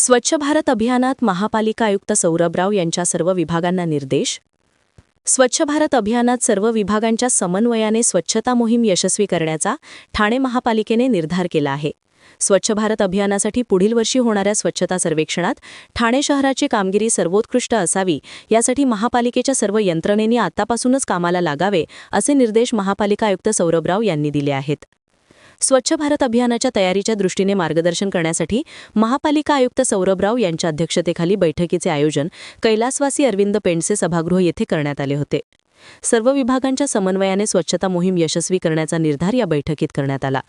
स्वच्छ भारत अभियानात महापालिका आयुक्त सौरभराव यांच्या सर्व विभागांना निर्देश. स्वच्छ भारत अभियानात सर्व विभागांच्या समन्वयाने स्वच्छता मोहीम यशस्वी करण्याचा ठाणे महापालिकेने निर्धार केला आहे. स्वच्छ भारत अभियानासाठी पुढील वर्षी होणाऱ्या स्वच्छता सर्वेक्षणात ठाणे शहराची कामगिरी सर्वोत्कृष्ट असावी यासाठी महापालिकेच्या सर्व यंत्रणेनी आतापासूनच कामाला लागावे असे निर्देश महापालिका आयुक्त सौरभराव यांनी दिले आहेत. स्वच्छ भारत अभियानाच्या तयारीच्या दृष्टीने मार्गदर्शन करण्यासाठी महापालिका आयुक्त सौरभराव यांच्या अध्यक्षतेखाली बैठकीचे आयोजन कैलासवासी अरविंद पेंडसे सभागृह येथे करण्यात आले होते. सर्व विभागांच्या समन्वयाने स्वच्छता मोहीम यशस्वी करण्याचा निर्धार या बैठकीत करण्यात आला.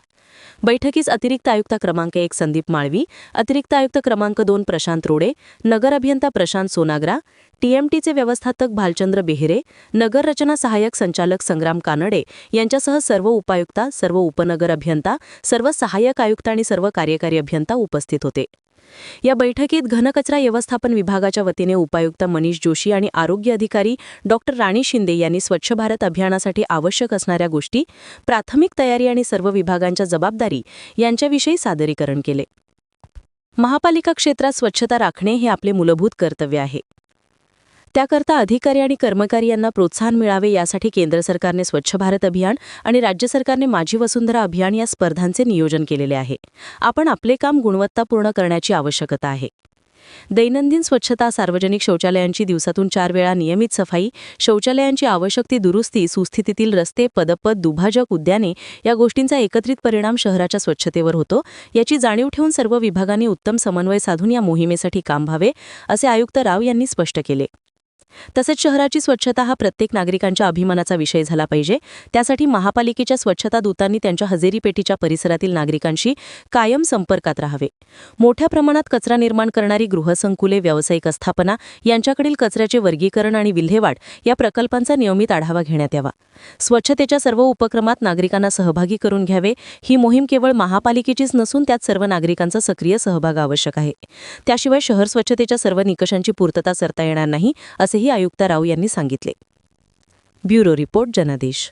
बैठकीस अतिरिक्त आयुक्त क्रमांक एक संदीप माळवी अतिरिक्त आयुक्त क्रमांक दोन प्रशांत रोडे नगर अभियंता प्रशांत सोनाग्रा टीएमटीचे व्यवस्थापक भालचंद्र बेहेरे नगर रचना सहाय्यक संचालक संग्राम कानडे यांच्यासह सर्व उपायुक्ता सर्व उपनगर अभियंता सर्व सहाय्यक आयुक्त आणि सर्व कार्यकारी अभियंता उपस्थित होते. या बैठकीत घनकचरा व्यवस्थापन विभागाच्या वतीने उपायुक्त मनीष जोशी आणि आरोग्य अधिकारी डॉक्टर राणी शिंदे यांनी स्वच्छ भारत अभियानासाठी आवश्यक असणाऱ्या गोष्टी प्राथमिक तयारी आणि सर्व विभागांच्या जबाबदारी यांच्याविषयी सादरीकरण केले. महापालिका क्षेत्रात स्वच्छता राखणे हे आपले मूलभूत कर्तव्य आहे. त्याकरता अधिकारी आणि कर्मचारी यांना प्रोत्साहन मिळावे यासाठी केंद्र सरकारने स्वच्छ भारत अभियान आणि राज्य सरकारने माझी वसुंधरा अभियान या स्पर्धांचे नियोजन केलेले आहे. आपण आपले काम गुणवत्तापूर्ण करण्याची आवश्यकता आहे. दैनंदिन स्वच्छता सार्वजनिक शौचालयांची दिवसातून चार वेळा नियमित सफाई शौचालयांची आवश्यक ती दुरुस्ती सुस्थितीतील रस्ते पदपद दुभाजक उद्याने या गोष्टींचा एकत्रित परिणाम शहराच्या स्वच्छतेवर होतो. याची जाणीव ठेवून सर्व विभागांनी उत्तम समन्वय साधून या मोहिमेसाठी काम व्हावे असे आयुक्त राव यांनी स्पष्ट केले. तसेच शहराची स्वच्छता हा प्रत्येक नागरिकांच्या अभिमानाचा विषय झाला पाहिजे. त्यासाठी महापालिकेच्या स्वच्छता दूतांनी त्यांच्या हजेरीपेटीच्या परिसरातील नागरिकांशी कायम संपर्कात राहावे. मोठ्या प्रमाणात कचरा निर्माण करणारी गृहसंकुले व्यावसायिक स्थापना यांच्याकडील कचऱ्याचे वर्गीकरण आणि विल्हेवाट या प्रकल्पांचा नियमित आढावा घेण्यात यावा. स्वच्छतेच्या सर्व उपक्रमात नागरिकांना सहभागी करून घ्यावे. ही मोहीम केवळ महापालिकेचीच नसून त्यात सर्व नागरिकांचा सक्रिय सहभाग आवश्यक आहे. त्याशिवाय शहर स्वच्छतेच्या सर्व निकषांची पूर्तता करता येणार नाही असेही आयुक्त राव यांनी सांगितले. ब्युरो रिपोर्ट जनादेश.